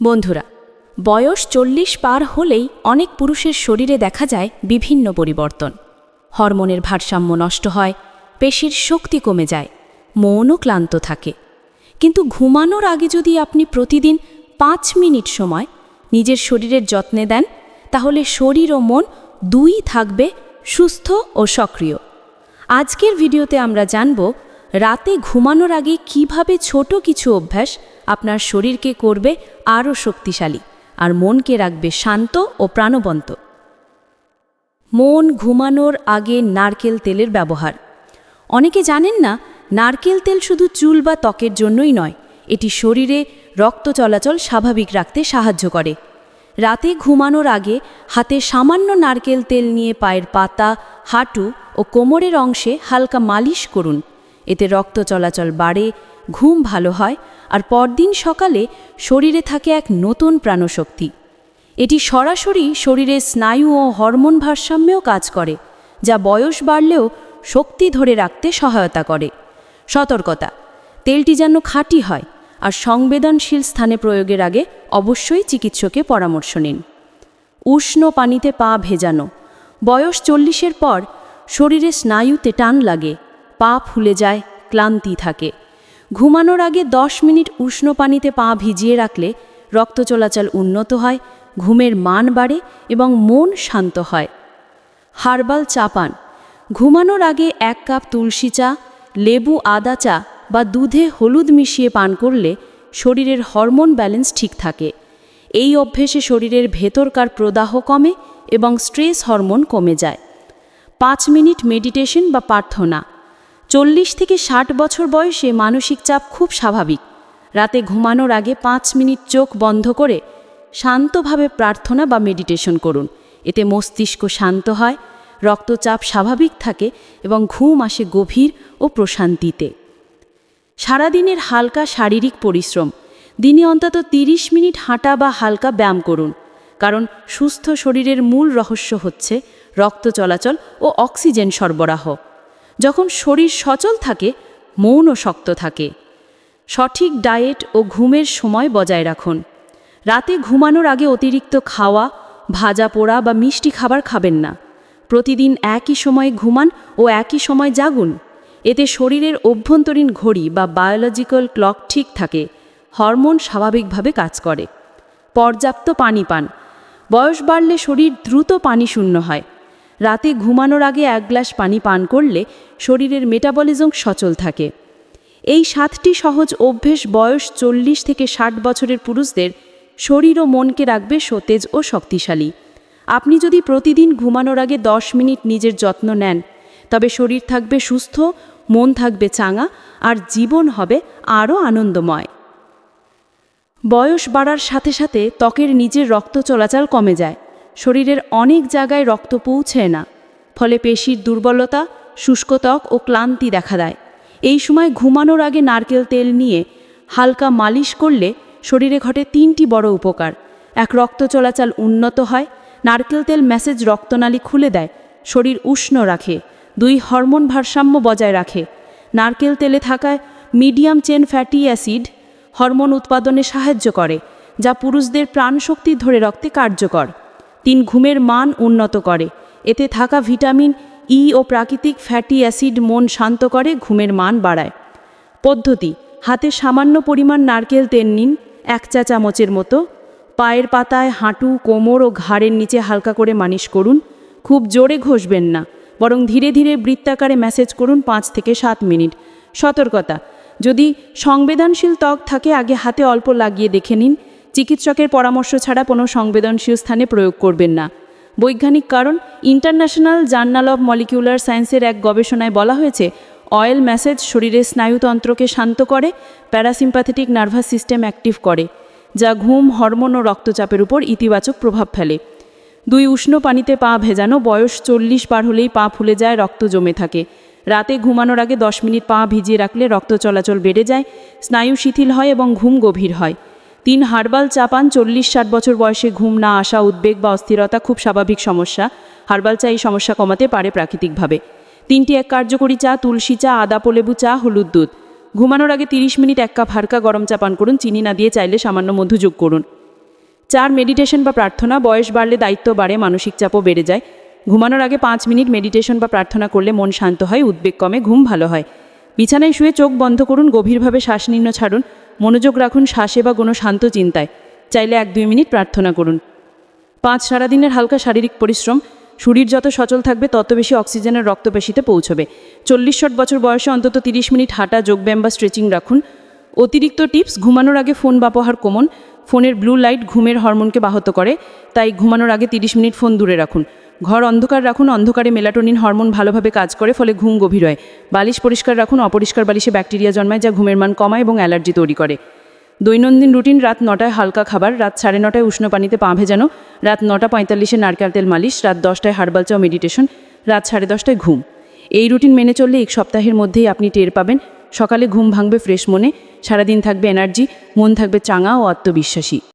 বন্ধুরা, বয়স চল্লিশ পার হলেই অনেক পুরুষের শরীরে দেখা যায় বিভিন্ন পরিবর্তন। হরমোনের ভারসাম্য নষ্ট হয়, পেশির শক্তি কমে যায়, মনও ক্লান্ত থাকে। কিন্তু ঘুমানোর আগে যদি আপনি প্রতিদিন পাঁচ মিনিট সময় নিজের শরীরের যত্নে দেন, তাহলে শরীর ও মন দুই থাকবে সুস্থ ও সক্রিয়। আজকের ভিডিওতে আমরা জানব, রাতে ঘুমানোর আগে কীভাবে ছোট কিছু অভ্যাস আপনার শরীরকে করবে আরও শক্তিশালী আর মনকে রাখবে শান্ত ও প্রাণবন্ত। মন ঘুমানোর আগে নারকেল তেলের ব্যবহার। অনেকে জানেন না, নারকেল তেল শুধু চুল বা ত্বকের জন্যই নয়, এটি শরীরে রক্ত চলাচল স্বাভাবিক রাখতে সাহায্য করে। রাতে ঘুমানোর আগে হাতে সামান্য নারকেল তেল নিয়ে পায়ের পাতা, হাঁটু ও কোমরের অংশে হালকা মালিশ করুন। এতে রক্ত চলাচল বাড়ে ঘুম ভালো হয় আর পরদিন সকালে শরীরে থাকে এক নতুন প্রাণশক্তি। এটি সরাসরি শরীরের স্নায়ু ও হরমোন ভারসাম্যেও কাজ করে, যা বয়স বাড়লেও শক্তি ধরে রাখতে সহায়তা করে। সতর্কতা, তেলটি যেন খাঁটি হয় আর সংবেদনশীল স্থানে প্রয়োগের আগে অবশ্যই চিকিৎসকে পরামর্শ নিন। উষ্ণ পানিতে পা ভেজানো, বয়স চল্লিশের পর শরীরে স্নায়ুতে টান লাগে, পা ফুলে যায়, ক্লান্তি থাকে। ঘুমানোর আগে দশ মিনিট উষ্ণ পানিতে পা ভিজিয়ে রাখলে রক্ত চলাচল উন্নত হয়, ঘুমের মান বাড়ে এবং মন শান্ত হয়। হার্বাল চা পান। ঘুমানোর আগে এক কাপ তুলসী চা, লেবু, আদা চা বা দুধে হলুদ মিশিয়ে পান করলে শরীরের হরমোন ব্যালেন্স ঠিক থাকে। এই অভ্যেসে শরীরের ভেতরকার প্রদাহ কমে এবং স্ট্রেস হরমোন কমে যায়। পাঁচ মিনিট মেডিটেশন বা প্রার্থনা। চল্লিশ থেকে ষাট বছর বয়সে মানসিক চাপ খুব স্বাভাবিক। রাতে ঘুমানোর আগে পাঁচ মিনিট চোখ বন্ধ করে শান্তভাবে প্রার্থনা বা মেডিটেশন করুন। এতে মস্তিষ্ক শান্ত হয়, রক্তচাপ স্বাভাবিক থাকে এবং ঘুম আসে গভীর ও প্রশান্তিতে। সারাদিনের হালকা শারীরিক পরিশ্রম। দিনে অন্তত ৩০ মিনিট হাঁটা বা হালকা ব্যায়াম করুন। কারণ সুস্থ শরীরের মূল রহস্য হচ্ছে রক্ত চলাচল ও অক্সিজেন সরবরাহ। যখন শরীর সচল থাকে, মনও শক্ত থাকে। সঠিক ডায়েট ও ঘুমের সময় বজায় রাখুন। রাতে ঘুমানোর আগে অতিরিক্ত খাওয়া, ভাজা পোড়া বা মিষ্টি খাবার খাবেন না। প্রতিদিন একই সময়ে ঘুমান ও একই সময় জাগুন। এতে শরীরের অভ্যন্তরীণ ঘড়ি বা বায়োলজিক্যাল ক্লক ঠিক থাকে। হরমোন স্বাভাবিকভাবে কাজ করে। পর্যাপ্ত পানি পান। বয়স বাড়লে শরীর দ্রুত পানি শূন্য হয়। রাতে ঘুমানোর আগে এক গ্লাস পানি পান করলে শরীরের মেটাবলিজম সচল থাকে। এই সাতটি সহজ অভ্যেস বয়স চল্লিশ থেকে ষাট বছরের পুরুষদের শরীর ও মনকে রাখবে সতেজ ও শক্তিশালী। আপনি যদি প্রতিদিন ঘুমানোর আগে দশ মিনিট নিজের যত্ন নেন, তবে শরীর থাকবে সুস্থ, মন থাকবে চাঙা, আর জীবন হবে আরও আনন্দময়। বয়স বাড়ার সাথে সাথে ত্বকের নিজের রক্ত চলাচল কমে যায়। শরীরের অনেক জায়গায় রক্ত পৌঁছয় না। ফলে পেশির দুর্বলতা, শুষ্ক ত্বক ও ক্লান্তি দেখা দেয়। এই সময় ঘুমানোর আগে নারকেল তেল নিয়ে হালকা মালিশ করলে শরীরে ঘটে তিনটি বড় উপকার। এক, রক্ত চলাচল উন্নত হয়। নারকেল তেল ম্যাসেজ রক্তনালী খুলে দেয়, শরীর উষ্ণ রাখে। দুই, হরমোন ভারসাম্য বজায় রাখে। নারকেল তেলে থাকায় medium chain fatty acid hormone উৎপাদনে সাহায্য করে, যা পুরুষদের প্রাণশক্তি ধরে রক্তে কার্যকর। তিন ঘুমের মান উন্নত করে। এতে থাকা ভিটামিন ই ও প্রাকৃতিক ফ্যাটি অ্যাসিড মন শান্ত করে, ঘুমের মান বাড়ায়। পদ্ধতি, হাতে সামান্য পরিমাণ নারকেল তেল নিন, এক চা চামচের মতো। পায়ের পাতায় হাঁটু, কোমর ও ঘাড়ের নিচে হালকা করে মালিশ করুন। খুব জোরে ঘষবেন না, বরং ধীরে ধীরে বৃত্তাকারে ম্যাসেজ করুন পাঁচ থেকে সাত মিনিট। সতর্কতা, যদি সংবেদনশীল ত্বক থাকে, আগে হাতে অল্প লাগিয়ে দেখে নিন। চিকিৎসকের পরামর্শ ছাড়া কোনো সংবেদনশীল স্থানে প্রয়োগ করবেন না। বৈজ্ঞানিক কারণ, ইন্টারন্যাশনাল জার্নাল অব মলিকিউলার সায়েন্সের এক গবেষণায় বলা হয়েছে, অয়েল ম্যাসেজ শরীরের স্নায়ুতন্ত্রকে শান্ত করে, প্যারাসিম্প্যাথেটিক নার্ভাস সিস্টেম অ্যাক্টিভ করে, যা ঘুম, হরমোন ও রক্তচাপের উপর ইতিবাচক প্রভাব ফেলে। দুই উষ্ণ পানিতে পা ভেজানো বয়স চল্লিশ পার হলেই পা ফুলে যায়, রক্ত জমে থাকে। রাতে ঘুমানোর আগে দশ মিনিট পা ভিজিয়ে রাখলে রক্ত চলাচল বেড়ে যায়, স্নায়ু শিথিল হয় এবং ঘুম গভীর হয়। তিন হার্বাল চা পান চল্লিশ ষাট বছর বয়সে ঘুম না আসা উদ্বেগ বা অস্থিরতা খুব স্বাভাবিক সমস্যা। হার্বাল চা এই সমস্যা কমাতে পারে প্রাকৃতিকভাবে। তিনটি এক কার্যকরী চা, তুলসী চা, আদা পোলেবু চা, হলুদ দুধ। ঘুমানোর আগে 30 মিনিট এক কাপ হালকা গরম চা পান করুন, চিনি না দিয়ে চাইলে সামান্য মধু যোগ করুন। চার মেডিটেশন বা প্রার্থনা, বয়স বাড়লে দায়িত্ব বাড়ে, মানসিক চাপও বেড়ে যায়। ঘুমানোর আগে পাঁচ মিনিট মেডিটেশন বা প্রার্থনা করলে মন শান্ত হয়, উদ্বেগ কমে, ঘুম ভালো হয়। বিছানায় শুয়ে চোখ বন্ধ করুন, গভীরভাবে শ্বাস ছাড়ুন। মনোযোগ রাখুন, শ্বাসে বা কোনো শান্ত চিন্তায়। চাইলে এক দুই মিনিট প্রার্থনা করুন। পাঁচ, সারাদিনের হালকা শারীরিক পরিশ্রম। শরীর যত সচল থাকবে, তত বেশি অক্সিজেনের রক্তপেশিতে পৌঁছবে। চল্লিশ ষাট বছর বয়সে অন্তত তিরিশ মিনিট হাঁটা, যোগব্যায়াম বা স্ট্রেচিং রাখুন। অতিরিক্ত টিপস, ঘুমানোর আগে ফোন ব্যবহার কমন। ফোনের ব্লু লাইট ঘুমের হরমোনকে বাহত করে। তাই ঘুমানোর আগে তিরিশ মিনিট ফোন দূরে রাখুন। ঘর অন্ধকার রাখুন, অন্ধকারে মেলাটোনিন হরমোন ভালোভাবে কাজ করে, ফলে ঘুম গভীর হয়। বালিশ পরিষ্কার রাখুন, অপরিষ্কার বালিশে ব্যাকটেরিয়া জন্মায় যা ঘুমের মান কমায় এবং অ্যালার্জি তৈরি করে। দৈনন্দিন রুটিন, রাত নটায় হালকা খাবার, রাত সাড়ে নটায় উষ্ণ পানিতে পা ভেজানো, রাত নটা পঁয়তাল্লিশে নারকেল তেল মালিশ, রাত দশটায় হার্বাল চাও মেডিটেশন, রাত সাড়ে দশটায় ঘুম। এই রুটিন মেনে চললে এক সপ্তাহের মধ্যেই আপনি টের পাবেন, সকালে ঘুম ভাঙবে ফ্রেশ মনে, সারাদিন থাকবে এনার্জি, মন থাকবে চাঙা ও আত্মবিশ্বাসী।